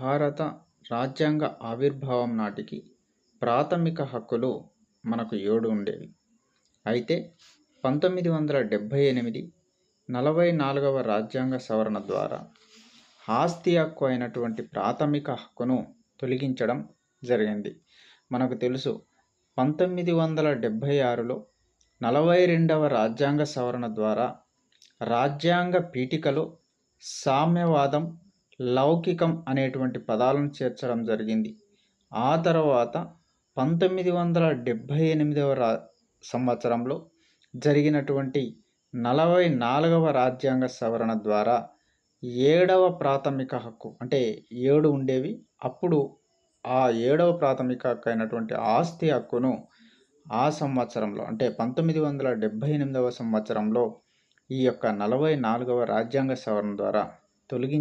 భారత రాజ్యాంగ ఆవిర్భావం నాటికి ప్రాథమిక హక్కులు మనకు ఏడు ఉండేవి. అయితే పంతొమ్మిది వందల డెబ్భై ఎనిమిది నలభై నాలుగవ రాజ్యాంగ సవరణ ద్వారా ఆస్తి హక్కు అయినటువంటి ప్రాథమిక హక్కును తొలగించడం జరిగింది. మనకు తెలుసు పంతొమ్మిది వందల డెబ్భై ఆరులో నలభై రెండవ రాజ్యాంగ సవరణ ద్వారా రాజ్యాంగ పీఠికలో సామ్యవాదం లౌకికం అనేటువంటి పదాలను చేర్చడం జరిగింది. ఆ తర్వాత పంతొమ్మిది వందల డెబ్భై ఎనిమిదవ రా సంవత్సరంలో జరిగినటువంటి నలభై నాలుగవ రాజ్యాంగ సవరణ ద్వారా ఏడవ ప్రాథమిక హక్కు అంటే ఏడు ఉండేవి. అప్పుడు ఆ ఏడవ ప్రాథమిక హక్కు అయినటువంటి ఆస్తి హక్కును ఆ సంవత్సరంలో అంటే పంతొమ్మిది వందల డెబ్భై ఎనిమిదవ సంవత్సరంలో ఈ యొక్క నలభై నాలుగవ రాజ్యాంగ సవరణ ద్వారా తొలగించ